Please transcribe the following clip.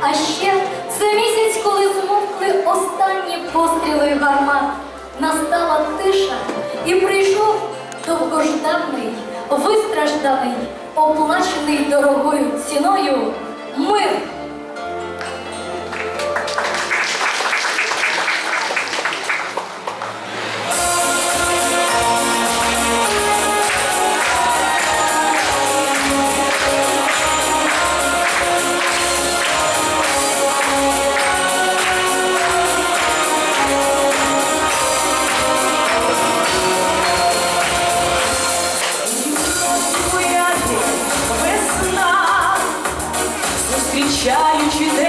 А ще це місяць, коли змовкли останні постріли гармат. Настала тиша і прийшов довгожданий, вистражданий, оплачений дорогою ціною мир. Прощаючи